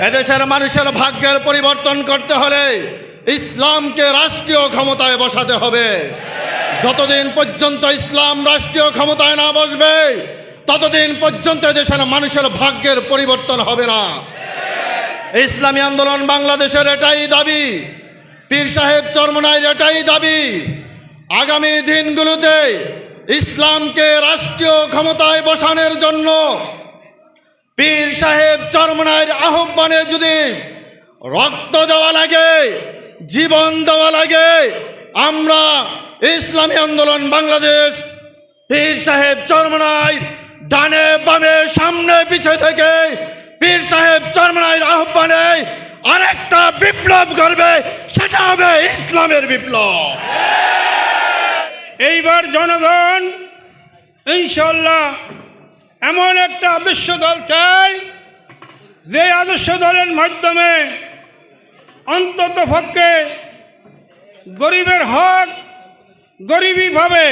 এদেশের মানুষের ভাগ্যের পরিবর্তন করতে হলে ইসলামকে রাষ্ট্রীয় ক্ষমতায় বসাতে হবে। যতদিন পর্যন্ত ইসলাম রাষ্ট্রীয় ক্ষমতায় না বসবে, ততদিন পর্যন্ত এদেশের মানুষের ভাগ্যের পরিবর্তন হবে না। ইসলামী আন্দোলন বাংলাদেশের এটাই দাবি, পীর সাহেব চরমনাইয়ের এটাই দাবি। আগামী দিনগুলোতে ইসলামকে রাষ্ট্রীয় ক্ষমতায় বসানোর জন্য পীর সাহেব চরমনাইয়ের আহ্বানে যদি রক্ত দেওয়া লাগে, জীবন দেওয়া লাগে, আমরা ইসলামী আন্দোলন বাংলাদেশ পীর সাহেব চরমনাই ডানে বামে সামনে পিছে থেকে পীর সাহেব চরমনাইয়ের আহ্বানে আরেকটা বিপ্লব করবে সেটা হবে ইসলামের বিপ্লব। এইবার জনগণ ইনশাল্লাহ এমন একটা আদর্শ দল চাই, যে আদর্শ দলের মাধ্যমে অন্তত পক্ষে গরিবের হক গরিবই ভাবে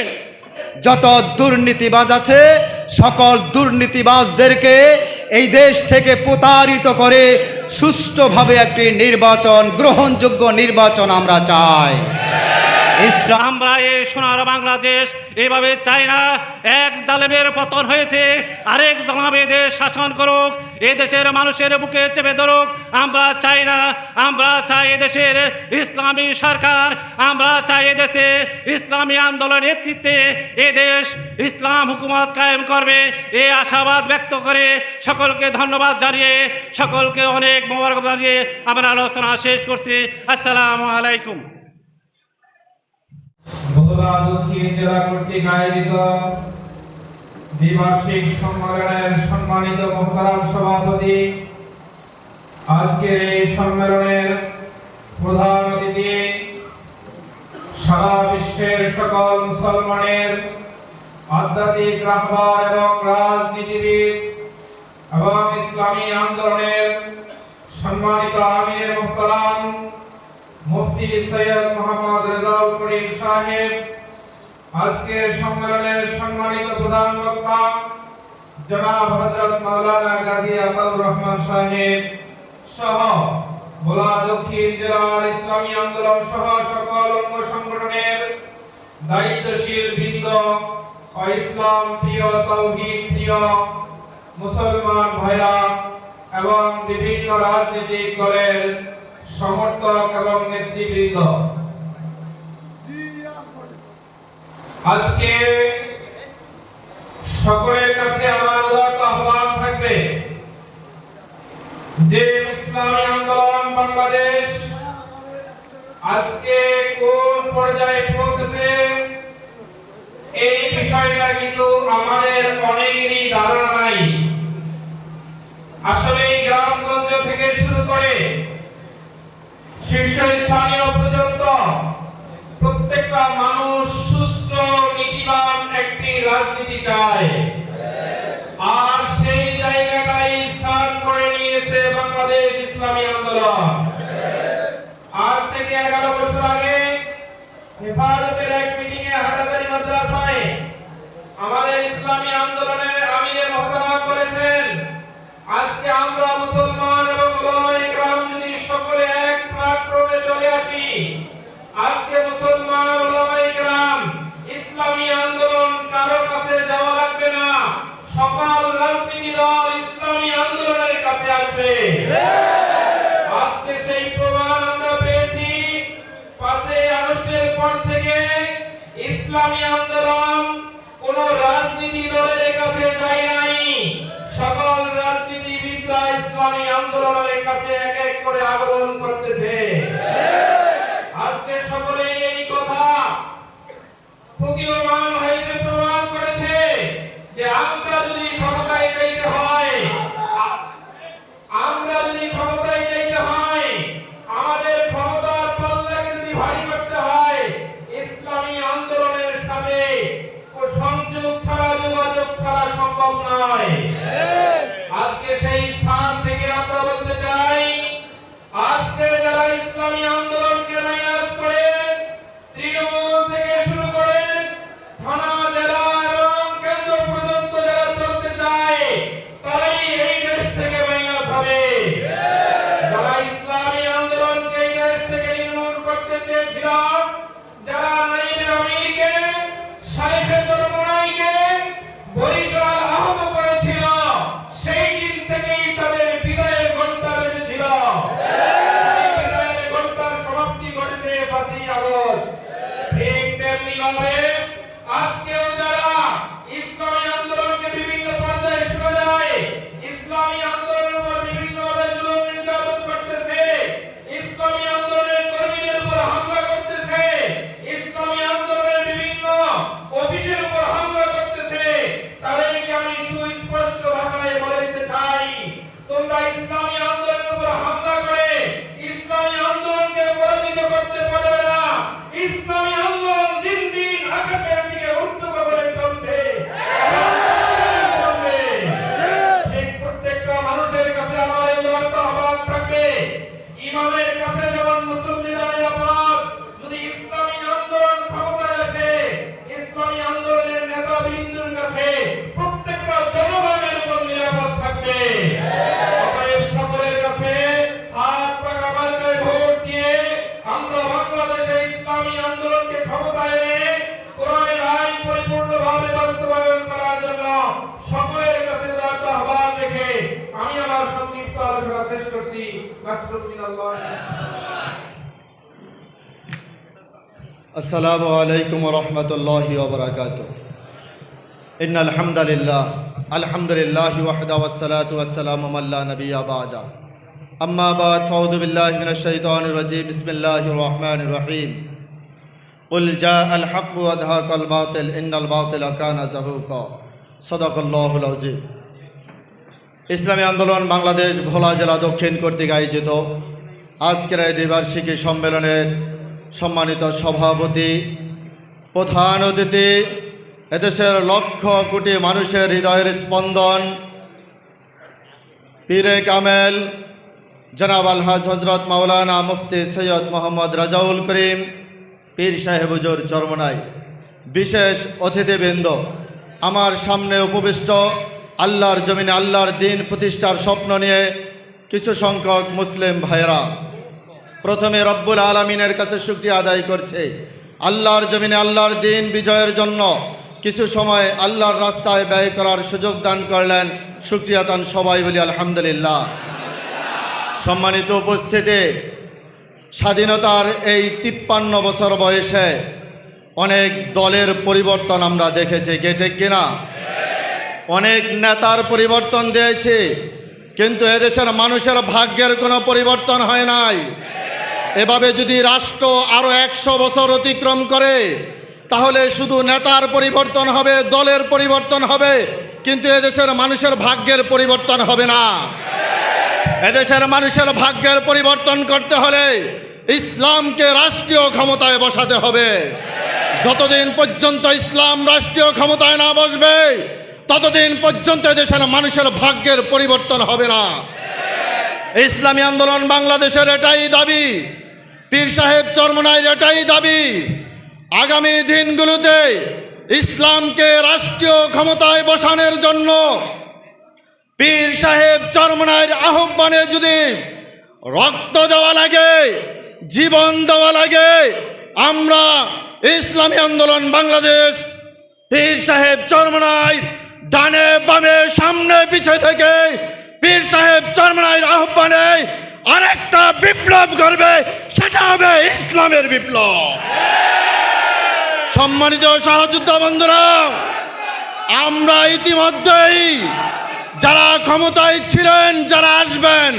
যত দুর্নীতিবাজ আছে, সকল দুর্নীতিবাজদেরকে এই দেশ থেকে প্রতারিত করে সুষ্ঠুভাবে একটি নির্বাচন, গ্রহণযোগ্য নির্বাচন আমরা চাই। আমরা এই সোনার বাংলাদেশ, এভাবে চাই না। এক জালেমের পতন হয়েছে, আরেক জালামে দেশ শাসন করুক এ দেশের মানুষের বুকে চেপে ধরুক। আমরা চাই না, আমরা চাই দেশের ইসলামী সরকার, আমরা চাই দেশে ইসলামী আন্দোলনের নেতৃত্বে এ দেশ ইসলাম হুকুমত কায়েম করবে। এ আশাবাদ ব্যক্ত করে সকলকে ধন্যবাদ জানিয়ে, সকলকে অনেক মোবারক জানিয়ে আমরা আলোচনা শেষ করছি। আসসালামু আলাইকুম। বগুড়া দক্ষিণ জেলা কর্তৃক আয়োজিত দ্বিবার্ষিক সম্মেলনের সম্মানিত মোহতারাম সভাপতি, আজকের এই সম্মেলনের প্রধান অতিথি সারা বিশ্বের সকল মুসলমানের আধ্যাত্মিক রাহবার এবং রাজনীতিবিদ এবং ইসলামী আন্দোলনের সম্মানিত আমিরের মোহতারাম মুফতি সৈয়দ মোহাম্মদ রেজাউল করিম সাহেব, আজকের সম্মেলনের সম্মানিত প্রধান বক্তা জনাব হযরত মাওলানা গাজী আতাউর রহমান সাহেব সহ ভোলা দক্ষিণ জেলার ইসলামী আন্দোলন সহ সকল অঙ্গ সংগঠনের দায়িত্বশীল বৃন্দ ইসলাম প্রিয়, তৌহিদ প্রিয় মুসলমান ভাইরা এবং বিভিন্ন রাজনৈতিক দলের সমর্থক এবং নেতৃবৃন্দ। আজকে সকলের কাছে আমার উদাত্ত আহ্বান থাকবে যে ইসলামী আন্দোলন বাংলাদেশ আজকে কোন পর্যায়ে পৌঁছেছে, এই বিষয়টা কিন্তু আমাদের অনেকেরই ধারণা নাই। আসলে গ্রামগঞ্জ থেকে শুরু করে শীর্ষস্থানীয় পর্যন্ত প্রত্যেকটা মানুষ সুস্থ, নীতিবান একটি রাজনীতি চায়। আর সেই জায়গাটাই স্থান করে নিয়েছে বাংলাদেশ ইসলামী আন্দোলন। আজ থেকে এগারো বছর আগে হেফাজতের এক মিটিং এ হাটাজারি মাদ্রাসায় আমাদের ইসলামী আন্দোলনের আমিরে মহতারাম করেছেন। আজকে আমরা মুসলমান প্ল্যাটফর্মে আজকে মুসলমান ওলামায়ে কেরাম ইসলামী আন্দোলন কারও কাছে যাওয়া লাগবে না। সকল রাজনীতি দল ইসলামী আন্দোলনের কাছে আসবে। আজকে সেই প্রমাণ আমরা পেয়েছি। পাশে আগস্টের পর থেকে ইসলামী আন্দোলন কোন রাজনীতি দলের কাছে যায় নাই। সকল রাজনীতিবিদরা ইসলামী আন্দোলনের কাছে এক এক করে আগমন করতেছে। আজকে সকলেই এই কথা প্রতীয়মান হয়েছে, প্রমাণ করেছে যে আমরা যদি ক্ষমতায় যাইতে হয়, আমরা যদি ক্ষমতায় যাইতে হয়, আমাদের ক্ষমতার পাল্লাকে যদি ভারী করতে হয়, ইসলামী আন্দোলনের সাথে ছাড়া সম্ভব নয়। আজকে সেই স্থান থেকে আমরা বলতে চাই আজকে যারা ইসলামী আন্দোলনকে মাইনাস করে তৃণমূল আসসালামু আলাইকুম রহমতুল্লাহ ওবরাকাত ইন আলহামদুলিল্লাহ আলহামদুলিল্লাহ ওয়াহদা ওয়াসসালাতু ওয়াসসালামু আলা নবিয়্যা বাদা আম্মা বাদ ফাউযু বিল্লাহি মিনাশ শাইতানির রাজীম বিসমিল্লাহির রহমানির রহিম قل جاء الحق وذهق الباطل إن الباطل كان زهوقا صدق الله العظيم ইসলামী আন্দোলন বাংলাদেশ ভোলা জেলা দক্ষিণ কর্তৃক আয়োজিত আজকের এই দ্বিবার্ষিকী সম্মেলনের সম্মানিত সভাপতি, প্রধান অতিথি, এদেশের লক্ষ কোটি মানুষের হৃদয়ের স্পন্দন। পীরে কামেল, জনাব আলহাজ হজরত মাওলানা মুফতি সৈয়দ মোহাম্মদ রাজাউল করিম, পীর সাহেব হুজুর চরমনাই। বিশেষ অতিথিবৃন্দ, আমার সামনে উপবিষ্ট আল্লাহর জমিনে আল্লাহর দিন প্রতিষ্ঠার স্বপ্ন নিয়ে কিছু সংখ্যক মুসলিম ভাইয়েরা। প্রথমে রব্বুল আলমিনের কাছে শুক্রিয়া আদায় করছে। আল্লাহর জমিনে আল্লাহর দিন বিজয়ের জন্য কিছু সময় আল্লাহর রাস্তায় ব্যয় করার সুযোগ দান করলেন। শুক্রিয়া দান সবাই বলি আলহামদুলিল্লাহ। সম্মানিত উপস্থিতি, স্বাধীনতার এই তিপ্পান্ন বছর বয়সে অনেক দলের পরিবর্তন আমরা দেখেছি কেটে কিনা? অনেক নেতার পরিবর্তন দিয়েছি, কিন্তু এদেশের মানুষের ভাগ্যের কোনো পরিবর্তন হয় নাই। এভাবে যদি রাষ্ট্র আরও একশো বছর অতিক্রম করে, তাহলে শুধু নেতার পরিবর্তন হবে, দলের পরিবর্তন হবে, কিন্তু এদেশের মানুষের ভাগ্যের পরিবর্তন হবে না। এদেশের মানুষের ভাগ্যের পরিবর্তন করতে হলে ইসলামকে রাষ্ট্রীয় ক্ষমতায় বসাতে হবে। যতদিন পর্যন্ত ইসলাম রাষ্ট্রীয় ক্ষমতায় না বসবে, ততদিন পর্যন্ত দেশের মানুষের ভাগ্যের পরিবর্তন হবে না। ইসলামী আন্দোলন বাংলাদেশের এটাই দাবি। পীর সাহেব চরমনাইয়ের এটাই দাবি। আগামী দিনগুলোতে ইসলামকে রাষ্ট্রীয় ক্ষমতায় বসানোর জন্য পীর সাহেব চরমনাইয়ের আহ্বানে যদি রক্ত দেওয়া লাগে, জীবন দেওয়া লাগে, আমরা ইসলামী আন্দোলন বাংলাদেশ পীর সাহেব চরমনাই ডানে বামে সামনে পিছে থেকে পীর সাহেব চরমনাইয়ের আহ্বানে আরেকটা বিপ্লব করবে, সেটা হবে ইসলামের বিপ্লব। সম্মানিত সহযোদ্ধা বন্ধুরা, আমরা ইতিমধ্যেই যারা ক্ষমতায় ছিলেন, যারা আসবেন,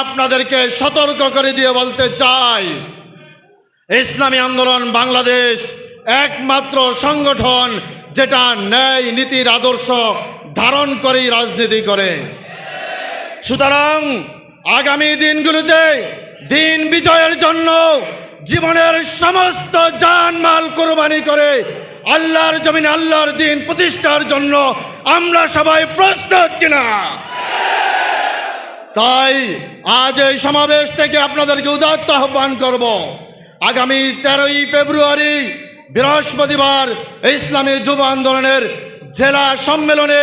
আপনাদেরকে সতর্ক করে দিয়ে বলতে চাই, ইসলামী আন্দোলন বাংলাদেশ একমাত্র সংগঠন যেটা ন্যায় নীতির আদর্শ ধারণ করেই রাজনীতি করে। সুতরাং আগামী দিনগুলোতে দিন বিজয়ের জন্য জীবনের সমস্ত জানমাল কোরবানি করে আল্লাহর জমিন আল্লাহর দিন প্রতিষ্ঠার জন্য আমরা সবাই প্রস্তুত কিনা? তাই আজ এই সমাবেশ থেকে আপনাদেরকে উদাত্ত আহ্বান করব। আগামী তেরোই ফেব্রুয়ারি বৃহস্পতিবার ইসলামী যুব আন্দোলনের জেলা সম্মেলনে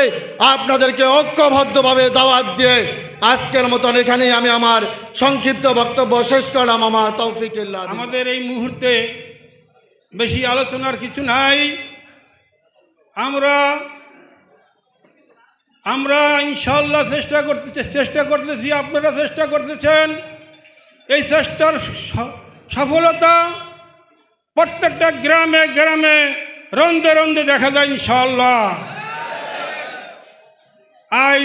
আপনাদেরকে ঐক্যবদ্ধভাবে দাওয়াত দিয়ে আজকের মতন এখানেই আমি আমার সংক্ষিপ্ত বক্তব্য শেষ করলাম। আমার তৌফিকুল্লাহ আমাদের এই মুহূর্তে বেশি আলোচনার কিছু নাই। আমরা আমরা ইনশাল্লাহ চেষ্টা করতে, চেষ্টা করতেছি, আপনারা চেষ্টা করতেছেন। এই চেষ্টার সফলতা প্রত্যেকটা গ্রামে গ্রামে রন্দে রন্দে দেখা যায় ইনশাল্লাহ আজ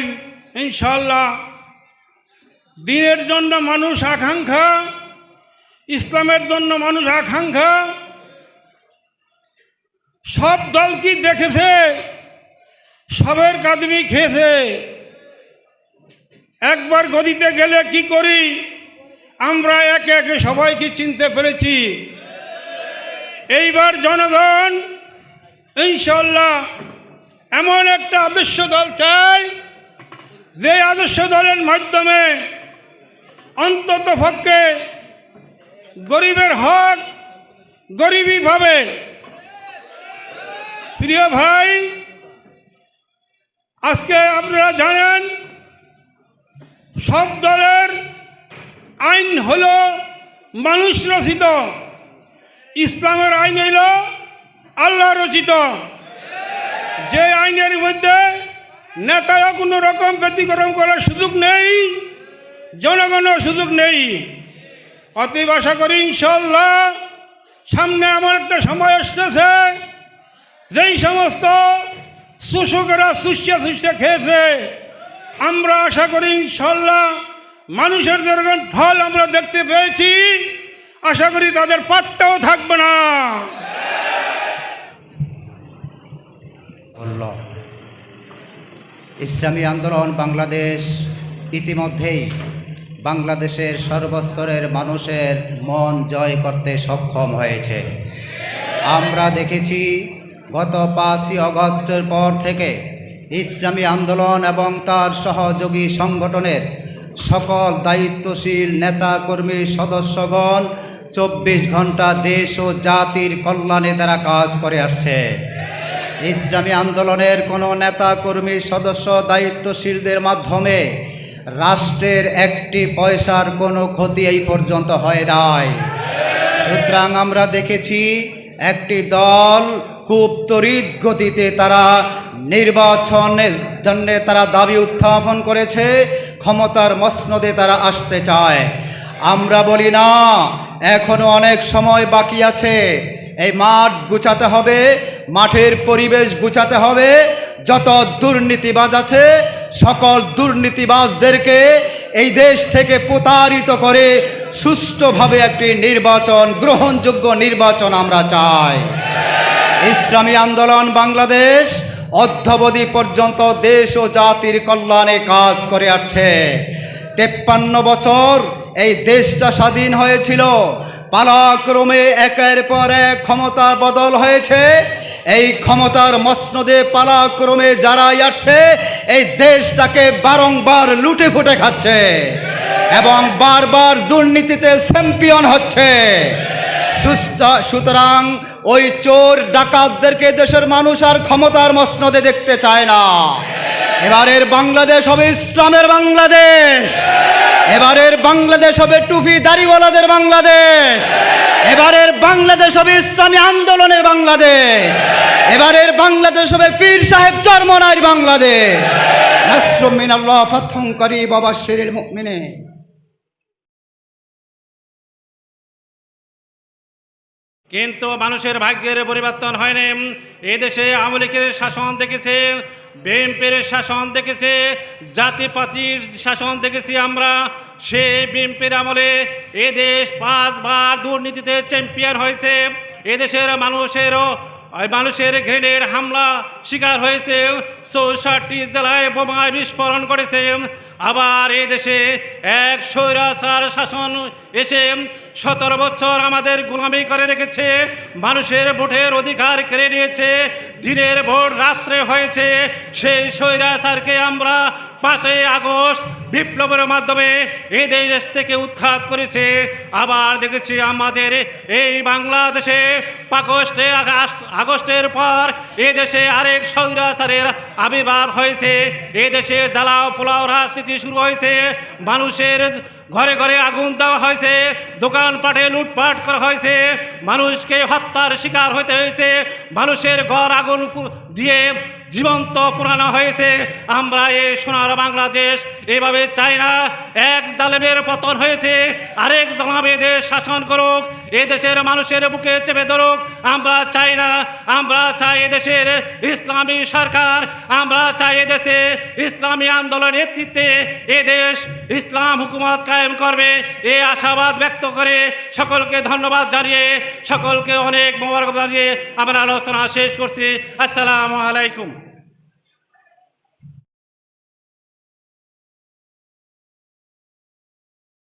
ইনশাল্লাহ দিনের জন্য মানুষ আকাঙ্ক্ষা, ইসলামের জন্য মানুষ আকাঙ্ক্ষা। সব দল কি দেখেছে? সবের কাদমি খেয়েছে। একবার গদিতে গেলে কি করি? আমরা একে একে সবাইকে চিনতে পেরেছি। এইবার জনগণ ইনশাল্লাহ এমন একটা আদর্শ দল চাই যে আদর্শ দলের মাধ্যমে অন্তত পক্ষে গরিবের হক গরিবই ভাবে। প্রিয় ভাই, আজকে আপনারা জানেন, সব দলের আইন হল মানুষ রচিত। ইসলামের আইন হইল আল্লাহ রচিত। যে আইনের মধ্যে নেতাও কোনো রকম ব্যতিক্রম করার সুযোগ নেই। জনগণের সুযোগ নেই। অতএব আশা করি ইনশাল্লাহ সামনে এমন একটা সময় আসতেছে, যেই সমস্ত শোষকেরা সুস্থা সুস্থা খেয়েছে। আমরা আশা করি ইনশাল্লাহ মানুষের যেরকম ফল আমরা দেখতে পেয়েছি, আশা করি তাদের পাত্তাও থাকবে না। ইসলামী আন্দোলন বাংলাদেশ ইতিমধ্যেই বাংলাদেশের সর্বস্তরের মানুষের মন জয় করতে সক্ষম হয়েছে। আমরা দেখেছি গত পাঁচই অগস্টের পর থেকে ইসলামী আন্দোলন এবং তার সহযোগী সংগঠনের সকল দায়িত্বশীল নেতাকর্মী সদস্যগণ চব্বিশ ঘণ্টা দেশ ও জাতির কল্যাণে তারা কাজ করে আসছে। ইসলামী আন্দোলনের কোনো নেতা কর্মী সদস্য দায়িত্বশীলদের মাধ্যমে রাষ্ট্রের একটি পয়সার কোনো ক্ষতি এই পর্যন্ত হয় নাই। সুতরাং আমরা দেখেছি একটি দল খুব তড়িৎ গতিতে তারা নির্বাচনের জন্য তারা দাবি উত্থাপন করেছে, ক্ষমতার মসনদে তারা আসতে চায়। আমরা বলি, না, এখনও অনেক সময় বাকি আছে। এই মাঠ গুছাতে হবে, মাঠের পরিবেশ গুছাতে হবে, যত দুর্নীতিবাজ আছে সকল দুর্নীতিবাজদেরকে এই দেশ থেকে প্রতারিত করে সুষ্ঠুভাবে একটি নির্বাচন, গ্রহণযোগ্য নির্বাচন আমরা চাই। ইসলামী আন্দোলন বাংলাদেশ অদ্যাবধি পর্যন্ত দেশ ও জাতির কল্যাণে কাজ করে আসছে। তেপ্পান্ন বছর এই দেশটা স্বাধীন হয়েছিল। পালাক্রমে একের পর এক ক্ষমতা বদল হয়েছে। এই ক্ষমতার মসনদে পালাক্রমে যারাই আসছে এই দেশটাকে বারংবার লুটে ফুটে খাচ্ছে এবং বারবার দুর্নীতিতে চ্যাম্পিয়ন হচ্ছে। সুতরাং ওই চোর ডাকাতদেরকে দেশের মানুষ আর ক্ষমতার মসনদে দেখতে চায় না। এবারের বাংলাদেশ হবে ইসলামের বাংলাদেশ। এবারের বাংলাদেশ হবে টুপি দাড়িওয়ালাদের বাংলাদেশ। এবারের বাংলাদেশ হবে ইসলামী আন্দোলনের বাংলাদেশ। এবারের বাংলাদেশ হবে পীর সাহেব চরমনার বাংলাদেশ। নাসরুম মিনাল্লাহ ফাতহুম করিব কিন্তু মানুষের ভাগ্যের পরিবর্তন হয়নি। এদেশে আওয়ামী লীগের শাসন দেখেছে, বিএনপির শাসন দেখেছে, জাতিপাতির শাসন দেখেছি আমরা। সে বিএনপির আমলে এদেশ পাঁচবার দুর্নীতিতে চ্যাম্পিয়ন হয়েছে। এদেশের মানুষেরও মানুষের গ্রেনেড হামলা শিকার হয়েছে। চৌষট্টি জেলায় বোমায় বিস্ফোরণ করেছে। আবার এ দেশে এক স্বৈরাচার শাসন এসে সতেরো বছর আমাদের গোলামি করে রেখেছে। মানুষের ভোটের অধিকার কেড়ে নিয়েছে। দিনের ভোট রাত্রে হয়েছে। সেই স্বৈরাচারকে আমরা পাঁচই আগস্ট বিপ্লবের মাধ্যমে এই দেশ থেকে উৎখাত করেছে। আবার দেখেছি আমাদের এই বাংলাদেশে আগস্টের আগস্ট, আগস্টের পর এ দেশে আরেক স্বৈরাচারের আবির্ভাব হয়েছে। এ দেশে জ্বালাও পোলাও রাজনীতি শুরু হয়েছে। মানুষের ঘরে ঘরে আগুন দেওয়া হয়েছে দোকানপাটে লুটপাট করা হয়েছে, মানুষকে হত্যার শিকার হতে হয়েছে, মানুষের ঘর আগুন দিয়ে জীবন্ত পুরানো হয়েছে। আমরা এই সোনার বাংলাদেশ এভাবে চাই না, এক জালেমের পতন হয়েছে, আরেক জালামে দেশ শাসন করুক দেশের মানুষের বুকে চেপে ধরুক, আমরা চাই না, আমরা চাই এদেশের ইসলামী সরকার, আমরা চাই এদেশে ইসলামী আন্দোলনের নেতৃত্বে দেশ ইসলাম হুকুমত কায়েম করবে। এ আশাবাদ ব্যক্ত করে সকলকে ধন্যবাদ জানিয়ে, সকলকে অনেক মোবারক জানিয়ে আমরা আলোচনা শেষ করছি। আসসালামু আলাইকুম।